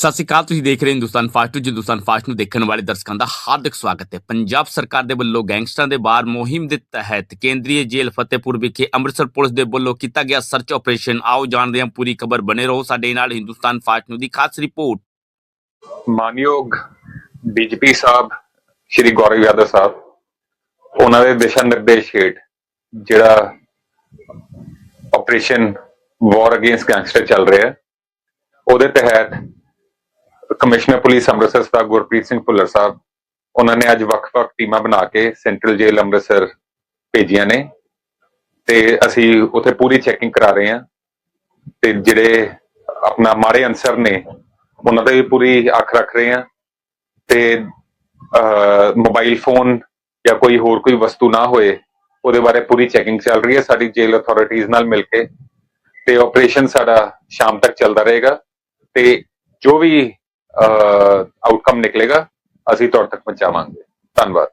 ਸਤਿ ਸ਼੍ਰੀ ਅਕਾਲ, ਤੁਸੀਂ ਦੇਖ ਰਹੇ ਹੋ Hindustan fast news Hindustan fast ਨੂੰ ਦੇਖਣ ਵਾਲੇ ਦਰਸ਼ਕਾਂ ਦਾ ਹਾਰਦਿਕ ਸਵਾਗਤ ਹੈ। ਪੰਜਾਬ ਸਰਕਾਰ ਦੇ ਵੱਲੋਂ ਗੈਂਗਸਟਰਾਂ ਦੇ ਬਾਹਰ ਮੁਹਿੰਮ ਦੇ ਤਹਿਤ ਕੇਂਦਰੀ ਜੇਲ੍ਹ ਫਤਿਹਪੁਰ ਵਿਖੇ ਅੰਮ੍ਰਿਤਸਰ ਪੁਲਿਸ ਦੇ ਵੱਲੋਂ ਕੀਤਾ ਗਿਆ ਸਰਚ ਆਪਰੇਸ਼ਨ। ਆਓ ਜਾਣਦੇ ਹਾਂ, ਪੂਰੀ ਖਬਰ ਬਣੇ ਰਹੋ ਸਾਡੇ ਨਾਲ ਹਿੰਦੁਸਤਾਨ ਫਾਸਟ ਨਿਊਜ਼ ਦੀ ਖਾਸ ਰਿਪੋਰਟ। ਮਾਨਯੋਗ ਡੀਜੀਪੀ ਸਾਹਿਬ, ਸ਼੍ਰੀ ਗੌਰਵ ਯਾਦਵ ਸਾਹਿਬ, ਉਹਨਾਂ ਦੇ ਦਿਸ਼ਾ ਨਿਰਦੇਸ਼ ਹੇਠ ਜਿਹੜਾ ਆਪਰੇਸ਼ਨ ਵਾਰ ਅਗੇਂਸਟ ਗੈਂਗਸਟਰ ਚੱਲ ਰਿਹਾ ਹੈ, ਉਹਦੇ ਤਹਿਤ ਕਮਿਸ਼ਨਰ ਪੁਲਿਸ ਅੰਮ੍ਰਿਤਸਰ ਸਾਹਿਬ ਗੁਰਪ੍ਰੀਤ ਸਿੰਘ ਭੁੱਲਰ ਸਾਹਿਬ, ਉਹਨਾਂ ਨੇ ਅੱਜ ਵੱਖ-ਵੱਖ ਟੀਮਾਂ ਬਣਾ ਕੇ ਸੈਂਟਰਲ ਜੇਲ੍ਹ ਅੰਮ੍ਰਿਤਸਰ ਭੇਜੀਆਂ ਨੇ। ਤੇ ਅਸੀਂ ਉੱਥੇ ਪੂਰੀ ਚੈਕਿੰਗ ਕਰਾ ਰਹੇ ਹਾਂ। ਤੇ ਜਿਹੜੇ ਆਪਣਾ ਮਾੜੇ ਅਨਸਰ ਨੇ, ਉਹਨਾਂ ਤੇ ਵੀ ਪੂਰੀ ਅੱਖ ਰੱਖ ਰਹੇ ਹਾਂ। ਤੇ ਮੋਬਾਈਲ ਫੋਨ ਜਾਂ ਕੋਈ ਹੋਰ ਕੋਈ ਵਸਤੂ ਨਾ ਹੋਏ, ਉਹਦੇ ਬਾਰੇ ਪੂਰੀ ਚੈਕਿੰਗ ਚੱਲ ਰਹੀ ਹੈ। ਸਾਡੀ ਜੇਲ ਅਥਾਰਟੀਜ਼ ਨਾਲ ਮਿਲ ਕੇ। ਤੇ ਆਪਰੇਸ਼ਨ ਸਾਡਾ ਸ਼ਾਮ ਤੱਕ ਚੱਲਦਾ ਰਹੇਗਾ। ਤੇ ਜੋ ਵੀ ਆਊਟਕਮ ਨਿਕਲੇਗਾ ਅਸੀਂ ਤੁਹਾਡੇ ਤੱਕ ਪਹੁੰਚਾਵਾਂਗੇ। ਧੰਨਵਾਦ।